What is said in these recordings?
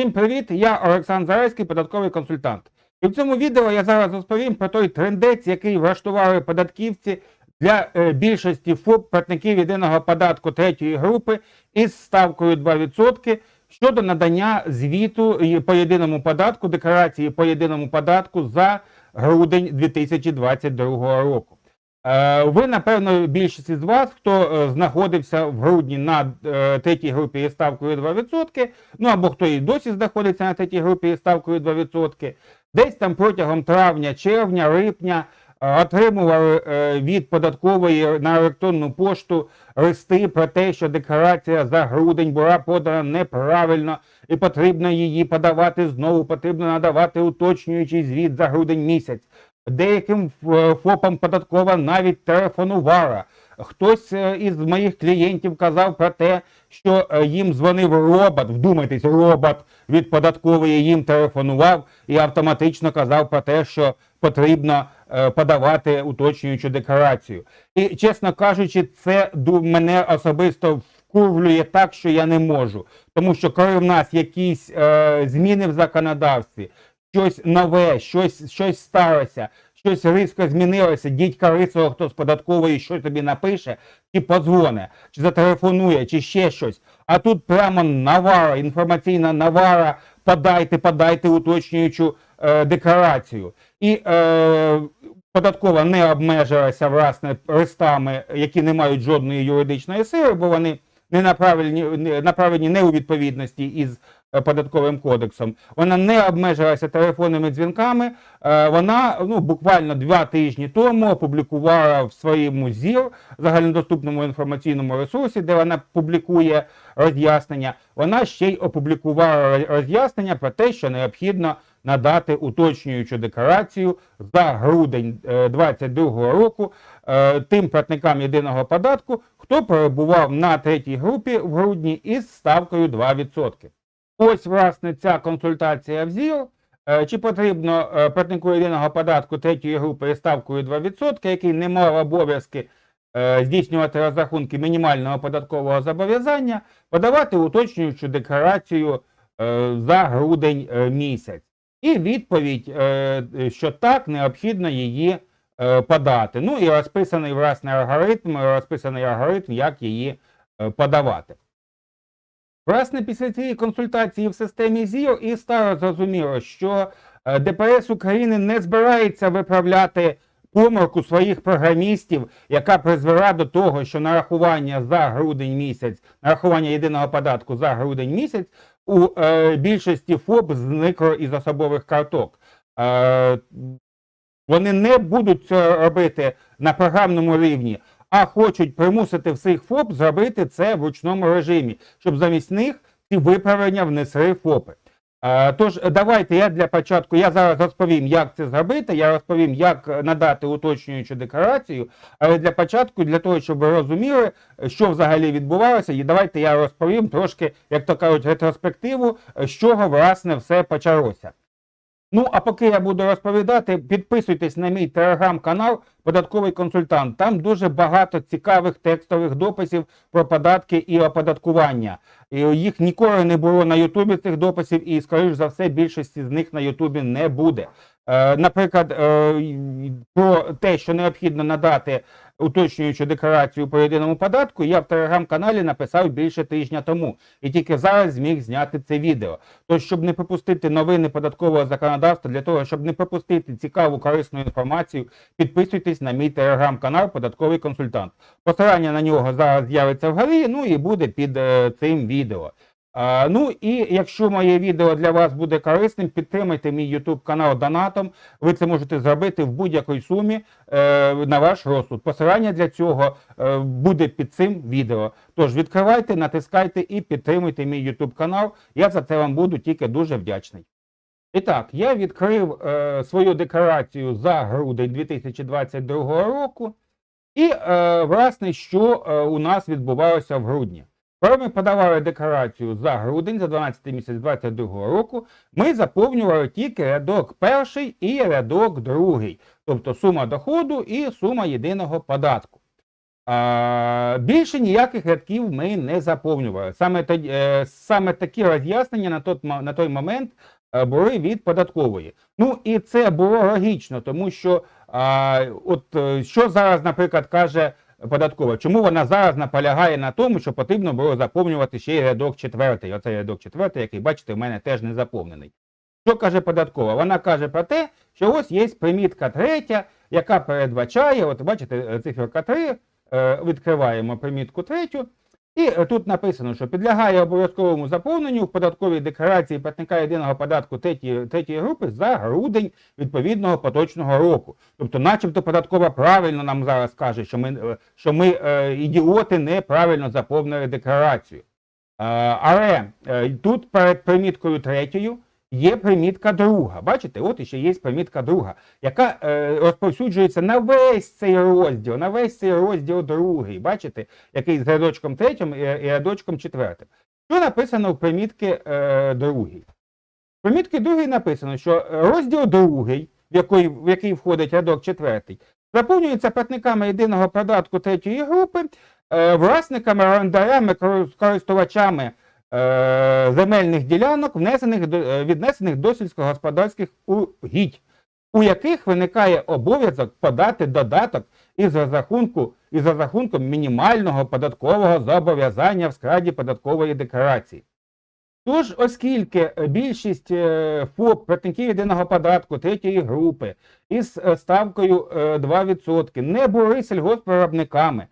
Всім привіт! Я Олександр Зарецький, податковий консультант. І в цьому відео я зараз розповім про той трендець, який влаштували податківці для е, більшості ФОП платників єдиного податку третьої групи із ставкою 2% щодо надання звіту по єдиному податку, декларації по єдиному податку за грудень 2022 року. Е, Ви, напевно, більшість із вас, хто е, знаходився в грудні на е, третій групі із ставкою 2%, ну або хто і досі знаходиться на третій групі із ставкою 2%, десь там протягом травня, червня, липня отримували від податкової на електронну пошту листи про те, що декларація за грудень була подана неправильно і потрібно її подавати знову, потрібно надавати уточнюючий звіт за грудень місяць. Деяким е, ФОПам податкова навіть телефонувала. Хтось е, із моїх клієнтів казав про те, що е, їм дзвонив робот, вдумайтесь, робот від податкової їм телефонував і автоматично казав про те, що потрібно е, подавати уточнюючу декларацію. І, чесно кажучи, це мене особисто вкурвлює так, що я не можу. Тому що коли в нас якісь е, зміни в законодавстві, щось нове, щось, щось сталося, щось різко змінилося, дідька рисового, хто з податкової що тобі напише, чи подзвоне, чи зателефонує, чи ще щось. А тут прямо навара, інформаційна навара, подайте, подайте уточнюючу е, декларацію. І е, податкова не обмежилася власне листами, які не мають жодної юридичної сили, бо вони не направлені, направлені не у відповідності із податковим кодексом. Вона не обмежилася телефонними дзвінками. Е, Вона ну буквально два тижні тому опублікувала в своєму ЗІР загальнодоступному інформаційному ресурсі, де вона публікує роз'яснення. Вона ще й опублікувала роз'яснення про те, що необхідно надати уточнюючу декларацію за грудень 2022 року е, тим платникам єдиного податку, хто перебував на третій групі в грудні із ставкою 2%. Ось, власне, ця консультація в ЗІО. Е, Чи потрібно е, платнику єдиного податку третьої групи із ставкою 2%, який не мав обов'язки е, здійснювати розрахунки мінімального податкового зобов'язання, подавати уточнюючу декларацію за грудень місяць. І відповідь, що так, необхідно її подати. Ну і розписаний власне алгоритм, розписаний алгоритм, як її подавати. Власне, після цієї консультації в системі ЗІО і стало зрозуміло, що е, ДПС України не збирається виправляти помилку своїх програмістів, яка призвела до того, що нарахування за грудень місяць, нарахування єдиного податку за грудень місяць у е, більшості ФОП зникло із особових карток. Е, вони не будуть це робити на програмному рівні, а хочуть примусити всіх ФОП зробити це в ручному режимі, щоб замість них ці виправлення внесли ФОПи. Е, Тож давайте я для початку я зараз розповім, як це зробити. Я розповім, як надати уточнюючу декларацію. Але для початку, для того, щоб ви розуміли, що взагалі відбувалося, і давайте я розповім трошки, як то кажуть, ретроспективу, з чого власне все почалося. Ну, а поки я буду розповідати, підписуйтесь на мій телеграм-канал Податковий консультант. Там дуже багато цікавих текстових дописів про податки і оподаткування. І їх ніколи не було на Ютубі цих дописів, і, скоріш за все, більшості з них на Ютубі не буде. Е, наприклад, е, про те, що необхідно надати уточнюючу декларацію по єдиному податку, я в телеграм-каналі написав більше тижня тому. І тільки зараз зміг зняти це відео. Тож, щоб не пропустити новини податкового законодавства, для того, щоб не пропустити цікаву корисну інформацію, підписуйтесь на мій телеграм-канал Податковий консультант. Посилання на нього зараз з'явиться вгорі, ну і буде під е, цим відео. Ну і якщо моє відео для вас буде корисним, підтримайте мій YouTube канал донатом. Ви це можете зробити в будь-якій сумі е, на ваш розсуд. Посилання для цього е, буде під цим відео. Тож відкривайте, натискайте і підтримуйте мій YouTube канал. Я за це вам буду тільки дуже вдячний. І так, я відкрив е, свою декларацію за грудень 2022 року. І, е, власне, що е, у нас відбувалося в грудні. Коли ми подавали декларацію за грудень, за 12 місяць 2022 року, ми заповнювали тільки рядок перший і рядок другий, тобто сума доходу і сума єдиного податку. А, більше ніяких рядків ми не заповнювали. Саме, тоді, е, саме такі роз'яснення на, тот, на той момент е, були від податкової. Ну і це було логічно, тому що а, от е, що зараз, наприклад, каже податкова, чому вона зараз наполягає на тому, що потрібно було заповнювати ще й рядок четвертий. Оцей рядок четвертий, який бачите, в мене теж не заповнений. Що каже податкова? Вона каже про те, що ось є примітка третя, яка передбачає, от бачите, циферка 3, е, відкриваємо примітку третю. І е, тут написано, що підлягає обов'язковому заповненню в податковій декларації платника єдиного податку третьої, третьої групи за грудень відповідного поточного року. Тобто, начебто, податкова правильно нам зараз каже, що ми, е, що ми е, ідіоти неправильно заповнили декларацію. Е, але е, тут перед приміткою третьою є примітка друга. Бачите, от іще є примітка друга, яка е, розповсюджується на весь цей розділ, на весь цей розділ другий. Бачите, який з рядочком третім і, рядочком четвертим. Що написано в примітки е, другій? В примітки другій написано, що розділ другий, в який, в який входить рядок четвертий, заповнюється платниками єдиного податку третьої групи, е, власниками, орендарями, користувачами земельних ділянок, внесених до, е, віднесених до сільськогосподарських угідь, у яких виникає обов'язок подати додаток із розрахунку із розрахунком мінімального податкового зобов'язання в складі податкової декларації. Тож, оскільки е, більшість е, ФОП платників єдиного податку третьої групи із е, ставкою е, 2% не були сільгоспвиробниками, е,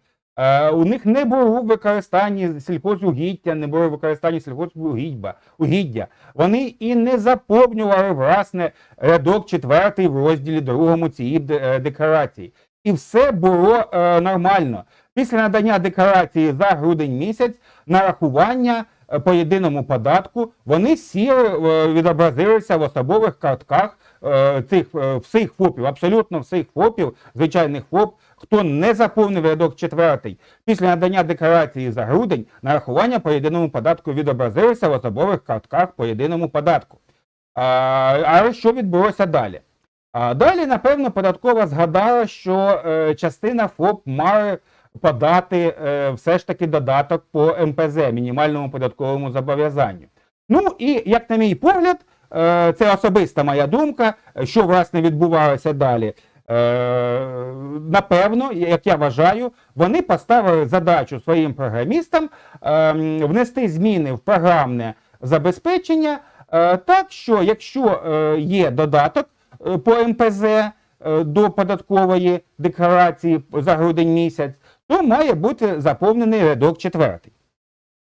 у них не було використання сільхозугіддя, не було використання сільхозугіддя, угіддя. Вони і не заповнювали власне рядок четвертий в розділі другому цієї е, декларації. І все було е, нормально. Після надання декларації за грудень місяць нарахування е, по єдиному податку вони всі е, відобразилися в особових картках е, цих е, всіх ФОПів, абсолютно всіх ФОПів, звичайних ФОП, хто не заповнив рядок четвертий. Після надання декларації за грудень нарахування по єдиному податку відобразилися в особових картках по єдиному податку. А, що відбулося далі? А далі, напевно, податкова згадала, що е, частина ФОП має подати е, все ж таки додаток по МПЗ, мінімальному податковому зобов'язанню. Ну і як на мій погляд, е, це особиста моя думка, що власне відбувалося далі. Е, напевно, як я вважаю, вони поставили задачу своїм програмістам внести зміни в програмне забезпечення, так що якщо є додаток по МПЗ до податкової декларації за грудень місяць, то має бути заповнений рядок четвертий.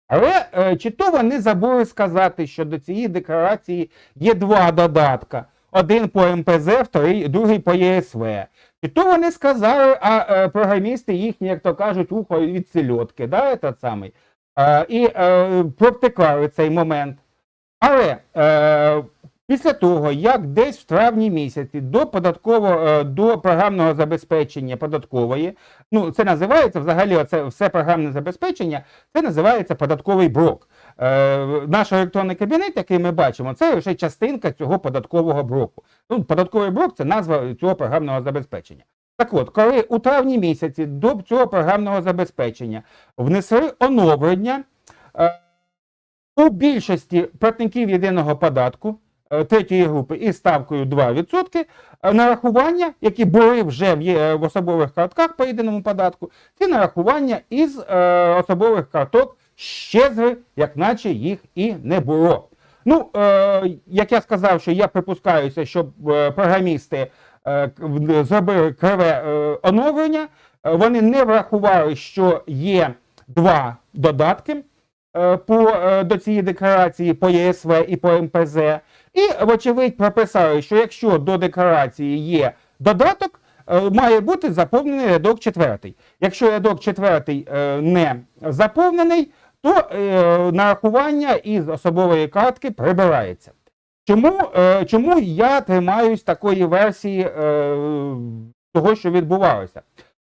Але е, чи то вони забули сказати, що до цієї декларації є два додатка: один по МПЗ, вторий, другий по ЄСВ. Чи то вони сказали, а е, програмісти їхні, як то кажуть, ухо від сельодки, да, этот самий, е, і е, цей момент. Але після того, як десь в травні місяці до податкового е, до програмного забезпечення податкової, ну це називається взагалі оце все програмне забезпечення, це називається податковий блок. Е, наш електронний кабінет, який ми бачимо, це лише частинка цього податкового блоку. Ну, податковий блок це назва цього програмного забезпечення. Так от, коли у травні місяці до цього програмного забезпечення внесли оновлення. е, у більшості платників єдиного податку третьої групи із ставкою 2% е, нарахування, які були вже в, в особових картках по єдиному податку, ці нарахування із е, особових карток щезли, як наче їх і не було. Ну, е, як я сказав, що я припускаюся, що е, програмісти е, зробили криве е, оновлення, е, вони не врахували, що є два додатки е, по, е, до цієї декларації по ЄСВ і по МПЗ. І, вочевидь, прописали, що якщо до декларації є додаток, е, має бути заповнений рядок четвертий. Якщо рядок четвертий е, не заповнений, то е, нарахування із особової картки прибирається. Чому, е, чому я тримаюсь такої версії е, того, що відбувалося?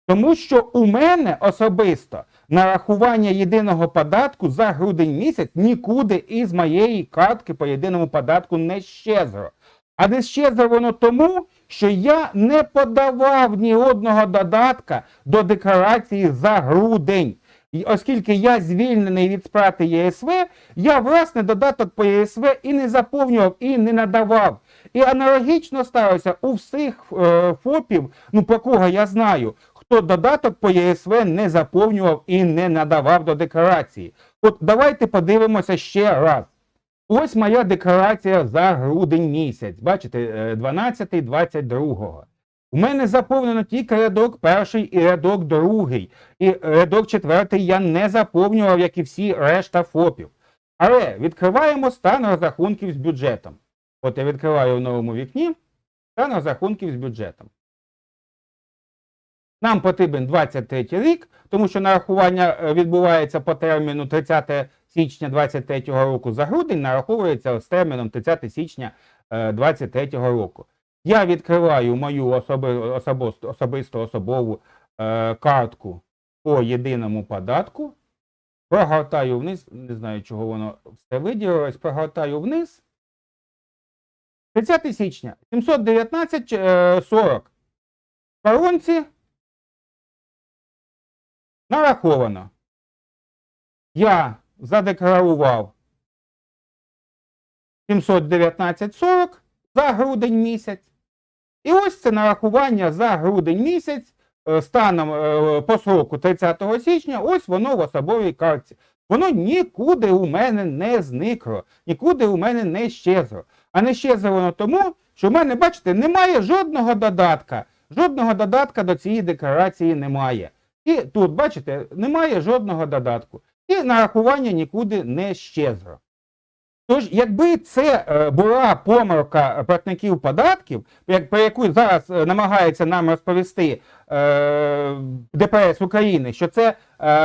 Тому що у мене особисто нарахування єдиного податку за грудень місяць нікуди із моєї картки по єдиному податку не щезло. А не щезло воно тому, що я не подавав ні одного додатка до декларації за грудень. І оскільки я звільнений від сплати ЄСВ, я власне додаток по ЄСВ і не заповнював, і не надавав. І аналогічно сталося у всіх е, ФОПів, ну про кого я знаю, хто додаток по ЄСВ не заповнював і не надавав до декларації. От давайте подивимося ще раз. Ось моя декларація за грудень місяць. Бачите, е, 12-22. У мене заповнено тільки рядок перший і рядок другий. І рядок четвертий я не заповнював, як і всі решта ФОПів. Але відкриваємо стан розрахунків з бюджетом. От я відкриваю в новому вікні стан розрахунків з бюджетом. Нам потрібен 23 рік, тому що нарахування е, відбувається по терміну 30 січня 23 року. За грудень нараховується з терміном 30 січня 23 року. Я відкриваю мою особи, особисто, особисту особову е, картку по єдиному податку, прогортаю вниз, не знаю, чого воно все виділилось, прогортаю вниз. 30 січня 719 е, 40. В коронці нараховано. Я задекларував 719,40 за грудень місяць. І ось це нарахування за грудень місяць е, станом е, по сроку 30 січня, ось воно в особовій картці. Воно нікуди у мене не зникло, нікуди у мене не щезло. А не щезло воно тому, що в мене, бачите, немає жодного додатка. Жодного додатка до цієї декларації немає. І тут, бачите, немає жодного додатку. І нарахування нікуди не щезло. Тож, якби це е, була помилка платників податків, про яку зараз е, намагається нам розповісти е, ДПС України, що це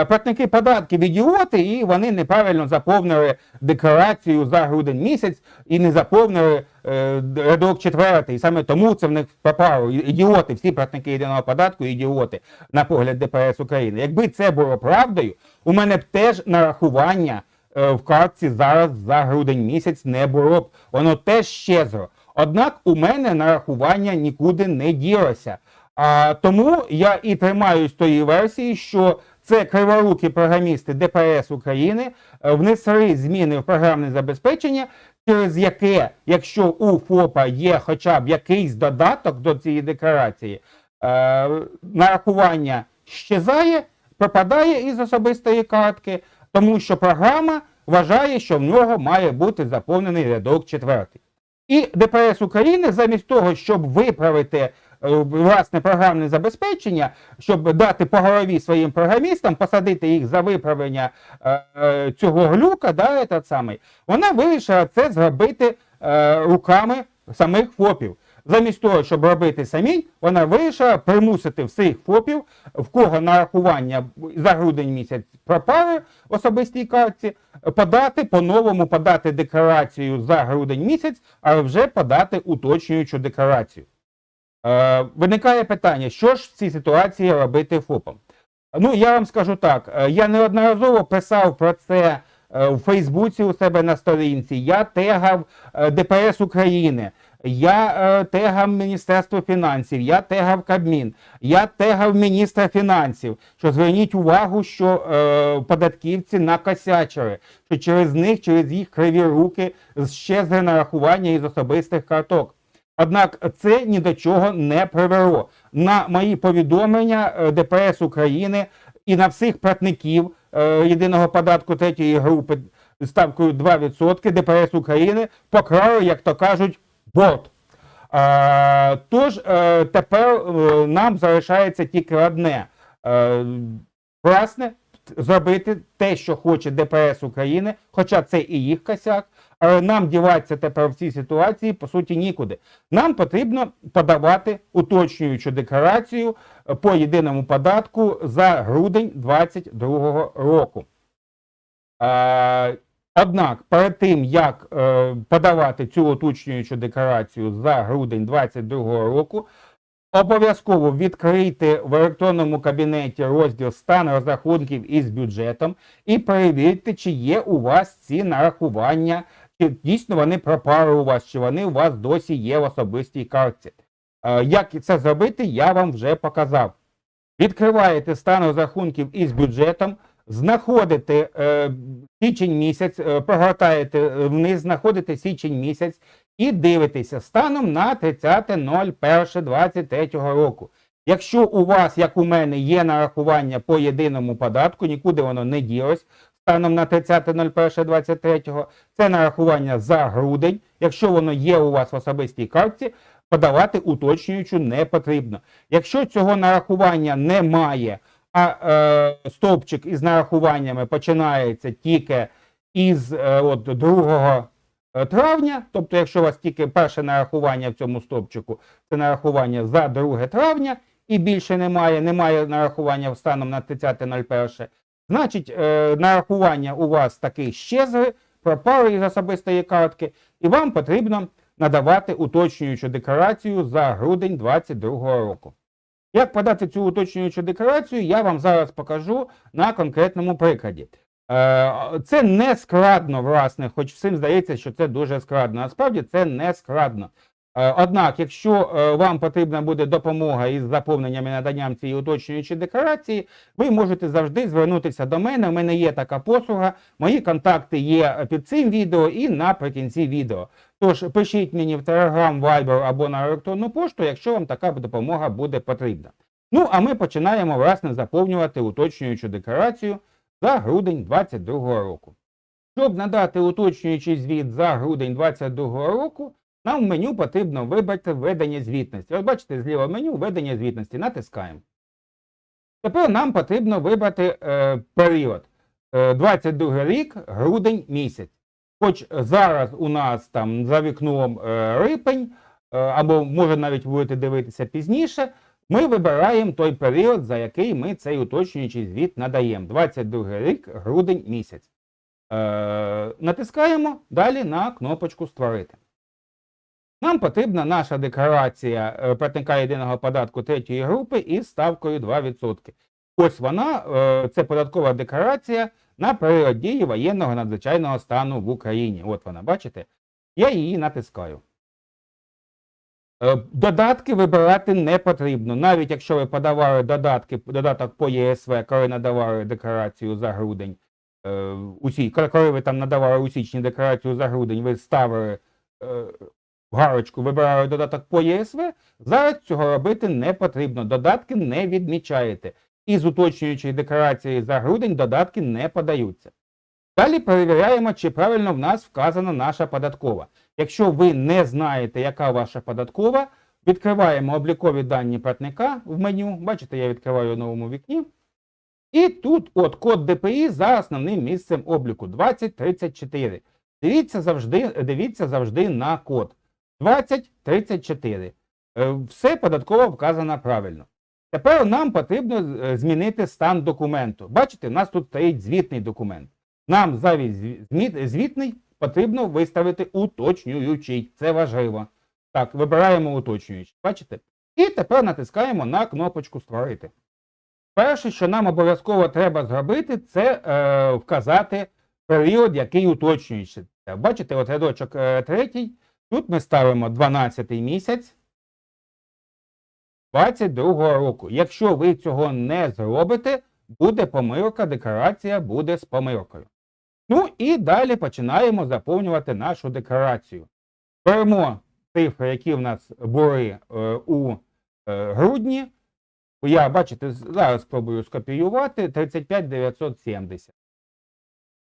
платники податків ідіоти, і вони неправильно заповнили декларацію за грудень місяць і не заповнили рядок четвертий. І Саме тому це в них пропало. І- Ідіоти, всі платники єдиного податку, ідіоти на погляд ДПС України. Якби це було правдою, у мене б теж нарахування в картці зараз за грудень місяць не було б. Воно теж щезло. Однак у мене нарахування нікуди не ділося. А, тому я і тримаюсь тої версії, що це криворукі програмісти ДПС України е, внесли зміни в програмне забезпечення, через яке, якщо у ФОПа є хоча б якийсь додаток до цієї декларації, е, нарахування щезає, пропадає із особистої картки, тому що програма вважає, що в нього має бути заповнений рядок четвертий. І ДПС України замість того, щоб виправити е, власне програмне забезпечення, щоб дати по голові своїм програмістам, посадити їх за виправлення е, е, цього глюка, да, этот самий, вона вирішила це зробити руками самих ФОПів. Замість того, щоб робити самій, вона вирішила примусити всіх ФОПів, в кого нарахування за грудень місяць пропали в особистій картці, подати по-новому подати декларацію за грудень місяць, а вже подати уточнюючу декларацію. Е, виникає питання, що ж в цій ситуації робити ФОПам? Ну, я вам скажу так: е, я неодноразово писав про це е, у Фейсбуці у себе на сторінці. Я тегав е, ДПС України, я е, тегав Міністерство фінансів, я тегав Кабмін, я тегав міністра фінансів. Що зверніть увагу, що е, податківці накосячили, що через них, через їх криві руки щезли нарахування із особистих карток. Однак це ні до чого не привело. На мої повідомлення е, ДПС України і на всіх платників е, єдиного податку третьої групи ставкою 2% ДПС України покрали, як то кажуть, борт. А, тож е, тепер е, нам залишається тільки одне. Е, власне, зробити те, що хоче ДПС України, хоча це і їх косяк, але нам діватися тепер в цій ситуації по суті нікуди. Нам потрібно подавати уточнюючу декларацію е, по єдиному податку за грудень 2022 року. Однак, перед тим як е, подавати цю уточнюючу декларацію за грудень 2022 року, обов'язково відкрийте в електронному кабінеті розділ стан розрахунків із бюджетом і перевірте, чи є у вас ці нарахування, чи дійсно вони пропали у вас, чи вони у вас досі є в особистій картці. Е, Як це зробити, я вам вже показав. Відкриваєте стан розрахунків із бюджетом, знаходите е, січень місяць, е, прогортаєте е, вниз, знаходите січень місяць і дивитеся станом на 30.01.23 року. Якщо у вас, як у мене, є нарахування по єдиному податку, нікуди воно не ділось станом на 30.01.23, це нарахування за грудень. Якщо воно є у вас в особистій картці, подавати уточнюючу не потрібно. Якщо цього нарахування немає, стовпчик із нарахуваннями починається тільки із е, от, 2 е, травня, тобто, якщо у вас тільки перше нарахування в цьому стовпчику, це нарахування за 2 травня, і більше немає, немає нарахування станом на 30.01, значить, е, нарахування у вас таки щезли, пропали із особистої картки, і вам потрібно надавати уточнюючу декларацію за грудень 2022 року. Як подати цю уточнюючу декларацію, я вам зараз покажу на конкретному прикладі. Е, Це не складно, власне, хоч всім здається, що це дуже складно. Насправді це не складно. Е, Однак, якщо е, вам потрібна буде допомога із заповненням і наданням цієї уточнюючої декларації, ви можете завжди звернутися до мене. У мене є така послуга. Мої контакти є під цим відео і наприкінці відео. Тож пишіть мені в Telegram, Viber або на електронну пошту, якщо вам така допомога буде потрібна. Ну, а ми починаємо власне заповнювати уточнюючу декларацію за грудень 2022 року. Щоб надати уточнюючий звіт за грудень 2022 року, нам в меню потрібно вибрати введення звітності. От бачите, зліва меню введення звітності. Натискаємо. Тепер нам потрібно вибрати е, період. Е, 22 рік, грудень місяць. Хоч зараз у нас там за вікном е, рипень, е, або може навіть будете дивитися пізніше, ми вибираємо той період, за який ми цей уточнюючий звіт надаємо. 22 рік, грудень місяць. Е, натискаємо далі на кнопочку Створити. Нам потрібна наша декларація е, платника єдиного податку третьої групи із ставкою 2%. Ось вона, е, це податкова декларація на період дії воєнного надзвичайного стану в Україні. От вона, бачите? Я її натискаю. Е, Додатки вибирати не потрібно. Навіть якщо ви подавали додатки, додаток по ЄСВ, коли надавали декларацію за грудень, усі, коли ви там надавали у січні декларацію за грудень, ви ставили галочку, вибирали додаток по ЄСВ, зараз цього робити не потрібно. Додатки не відмічаєте. Із уточнюючої декларації за грудень додатки не подаються. Далі перевіряємо, чи правильно в нас вказана наша податкова. Якщо ви не знаєте, яка ваша податкова, відкриваємо облікові дані платника в меню. Бачите, я відкриваю в новому вікні. І тут от код ДПІ за основним місцем обліку 2034. Дивіться завжди, дивіться завжди на код 2034. Е, Все податково вказано правильно. Тепер нам потрібно е, змінити стан документу. Бачите, у нас тут стоїть звітний документ. Нам замість звітний потрібно виставити уточнюючий. Це важливо. Так, вибираємо уточнюючий. Бачите? І тепер натискаємо на кнопочку Створити. Перше, що нам обов'язково треба зробити, це е, вказати період, який уточнюється. Бачите, от рядочок е, третій. Тут ми ставимо 12 місяць 22 року. Якщо ви цього не зробите, буде помилка, декларація буде з помилкою. Ну і далі починаємо заповнювати нашу декларацію. Беремо цифри, які в нас були е, у е, грудні. Я, бачите, зараз спробую скопіювати 35970.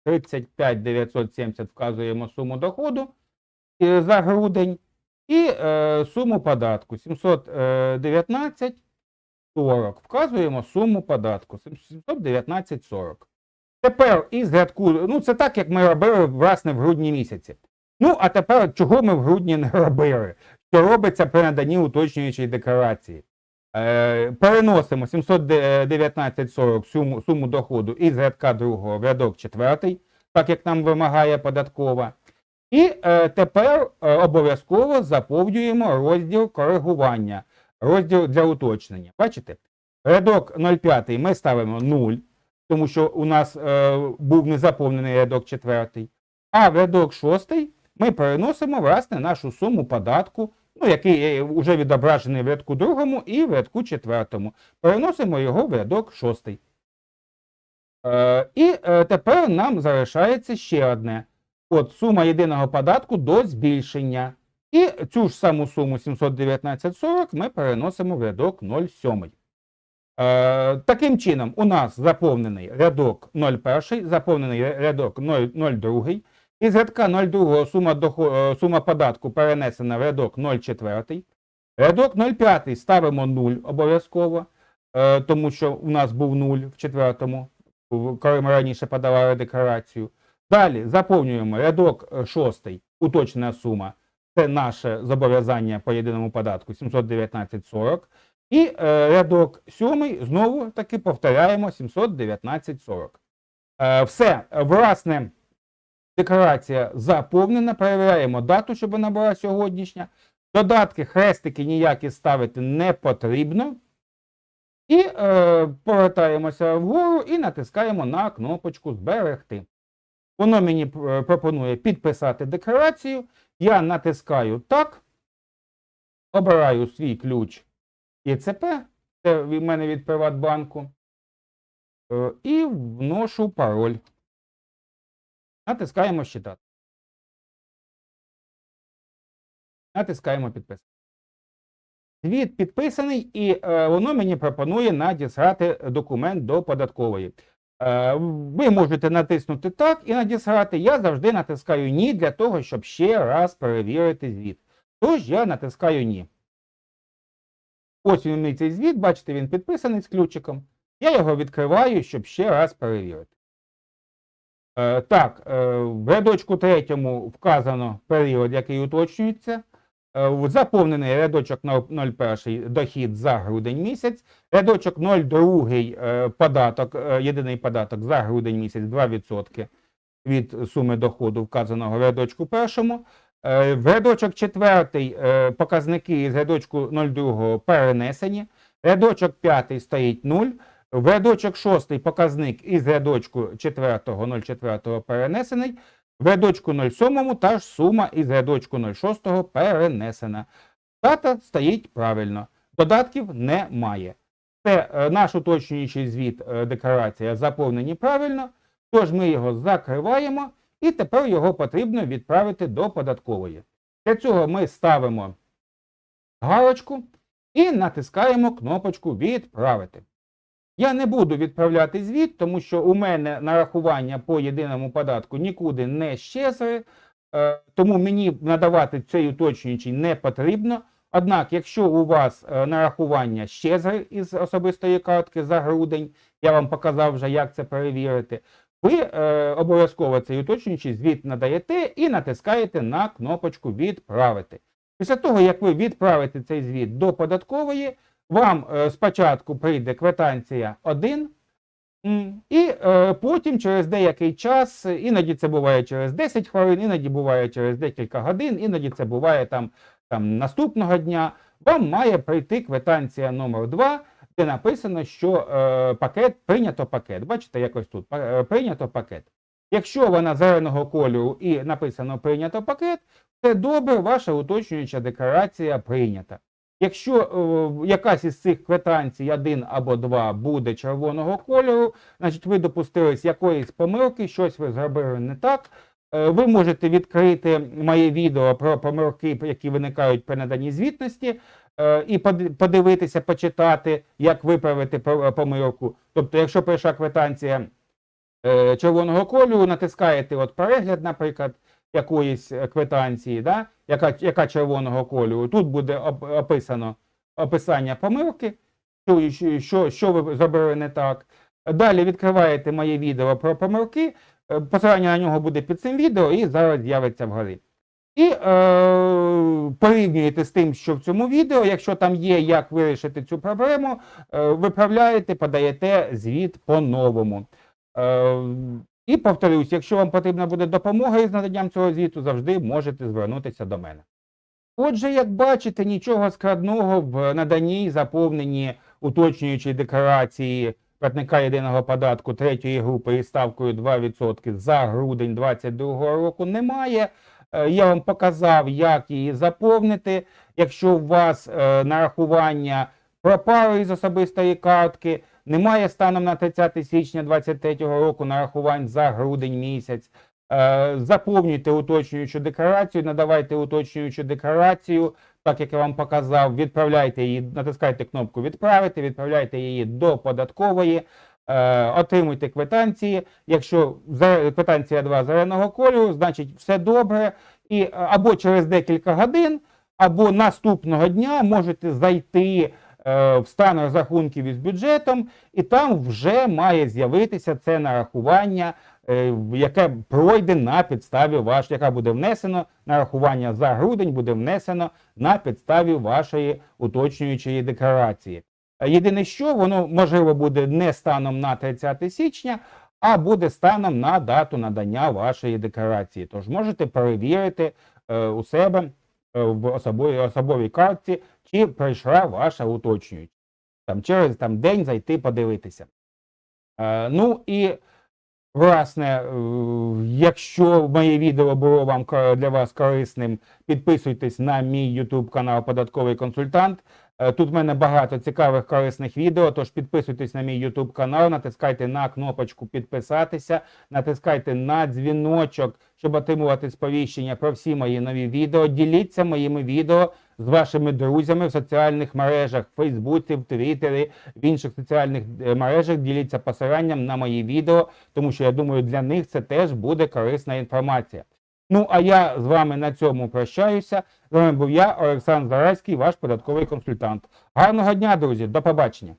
35970 вказуємо суму доходу за грудень і е, суму податку 719 40. Вказуємо суму податку 719,40. Тепер із рядку, ну це так, як ми робили власне в грудні місяці. Ну, а тепер чого ми в грудні не робили? Що робиться при наданні уточнюючої декларації? Е, переносимо 719,40 суму, суму доходу із рядка 2 в рядок 4, так як нам вимагає податкова. І е, тепер е, обов'язково заповнюємо розділ коригування, розділ для уточнення. Бачите? Рядок 05 ми ставимо 0, тому що у нас е, був незаповнений рядок 4. А в рядок 6 ми переносимо власне нашу суму податку ну, який вже відображений в рядку другому і в рядку четвертому. Переносимо його в рядок шостий. Е, і е, тепер нам залишається ще одне. От сума єдиного податку до збільшення. І цю ж саму суму 719,40 ми переносимо в рядок 0,7. Е, таким чином, у нас заповнений рядок 0,1, заповнений рядок 0,02. Із рядка 0,2 сума, е, сума податку перенесена в рядок 0,4. Рядок 0,5 ставимо 0 обов'язково, е, тому що у нас був 0 в четвертому, коли ми раніше подавали декларацію. Далі заповнюємо рядок 6, уточнена сума. Це наше зобов'язання по єдиному податку 719,40. І е, рядок 7 знову таки повторяємо 719,40. Е, все, е, власне, декларація заповнена. Перевіряємо дату, щоб вона була сьогоднішня. Додатки, хрестики ніякі ставити не потрібно. І е, повертаємося вгору і натискаємо на кнопочку Зберегти. Воно мені е, пропонує підписати декларацію. Я натискаю так, обираю свій ключ ІЦП, це в мене від Приватбанку, е, і вношу пароль. Натискаємо «Считати». Натискаємо підписати. Звіт підписаний, і е, воно мені пропонує надіслати документ до податкової. Е, ви можете натиснути так і надіслати. Я завжди натискаю ні для того, щоб ще раз перевірити звіт. Тож я натискаю ні. Ось він мій цей звіт, бачите, він підписаний з ключиком. Я його відкриваю, щоб ще раз перевірити. Е, так, е, в рядочку третьому вказано період, який уточнюється. Е, заповнений рядочок 01 дохід за грудень місяць, рядочок 02 е, податок, е, єдиний податок за грудень місяць 2% від суми доходу вказаного в рядочку першому. В рядочок четвертий показники із рядочку 02 перенесені. Рядочок п'ятий стоїть 0. В рядочок шостий показник із рядочку 4 04 перенесений. В рядочку 07 та ж сума із рядочку 06 перенесена. Дата стоїть правильно. Додатків немає. Це е, наш уточнюючий звіт е, декларація заповнені правильно. Тож ми його закриваємо і тепер його потрібно відправити до податкової. Для цього ми ставимо галочку і натискаємо кнопочку Відправити. Я не буду відправляти звіт, тому що у мене нарахування по єдиному податку нікуди не щезли, е, тому мені надавати цей уточнюючий не потрібно. Однак, якщо у вас е, нарахування щезли із особистої картки за грудень, я вам показав вже, як це перевірити, ви е, обов'язково цей уточнюючий звіт надаєте і натискаєте на кнопочку Відправити. Після того, як ви відправите цей звіт до податкової, вам е, спочатку прийде квитанція 1, і е, потім через деякий час, іноді це буває через 10 хвилин, іноді буває через декілька годин, іноді це буває там, там наступного дня, вам має прийти квитанція номер 2 де написано, що е, пакет прийнято пакет. Бачите, якось тут е, прийнято пакет. Якщо вона зеленого кольору і написано прийнято пакет, це добре, ваша уточнююча декларація прийнята. Якщо е, якась із цих квитанцій, один або два, буде червоного кольору, значить ви допустились якоїсь помилки, щось ви зробили не так. Е, ви можете відкрити моє відео про помилки, які виникають при наданні звітності, е, і подивитися, почитати, як виправити помилку. Тобто, якщо прийшла квитанція е, червоного кольору, натискаєте от перегляд, наприклад, якоїсь е, квитанції, да, яка, яка червоного кольору, тут буде описано описання помилки, що, що- що, ви зробили не так. Далі відкриваєте моє відео про помилки, е, посилання на нього буде під цим відео і зараз з'явиться вгорі. І е, порівнюєте з тим, що в цьому відео, якщо там є, як вирішити цю проблему, е, виправляєте, подаєте звіт по-новому. Е, і повторюсь, якщо вам потрібна буде допомога із наданням цього звіту, завжди можете звернутися до мене. Отже, як бачите, нічого складного в наданні заповненні уточнюючої декларації платника єдиного податку третьої групи із ставкою 2% за грудень 2022 року немає. Е, Я вам показав, як її заповнити. Якщо у вас е, нарахування пропали з особистої картки, немає станом на 30 січня 2023 року нарахувань за грудень місяць. Е, Заповнюйте уточнюючу декларацію, надавайте уточнюючу декларацію, так як я вам показав, відправляйте її, натискайте кнопку Відправити, відправляйте її до податкової, е, отримуйте квитанції. Якщо квитанція 2 зеленого кольору, значить все добре. І е, або через декілька годин, або наступного дня можете зайти в стан розрахунків із бюджетом, і там вже має з'явитися це нарахування, е, яке пройде на підставі ваш, яка буде внесено нарахування за грудень, буде внесено на підставі вашої уточнюючої декларації. Е, Єдине, що воно можливо буде не станом на 30 січня, а буде станом на дату надання вашої декларації. Тож можете перевірити е, у себе е, в особовій, особовій картці, чи прийшла ваша уточнююча. Там через там, день зайти подивитися. Е, ну і власне, е, якщо моє відео було вам для вас корисним, підписуйтесь на мій YouTube канал Податковий консультант. Е, Тут в мене багато цікавих корисних відео, тож підписуйтесь на мій YouTube канал, натискайте на кнопочку підписатися, натискайте на дзвіночок, щоб отримувати сповіщення про всі мої нові відео. Діліться моїми відео з вашими друзями в соціальних мережах, в Фейсбуці, в Твіттері, в інших соціальних е, мережах. Діліться посиланням на мої відео, тому що я думаю, для них це теж буде корисна інформація. Ну, а я з вами на цьому прощаюся. З вами був я, Олександр Зарайський, ваш податковий консультант. Гарного дня, друзі, до побачення.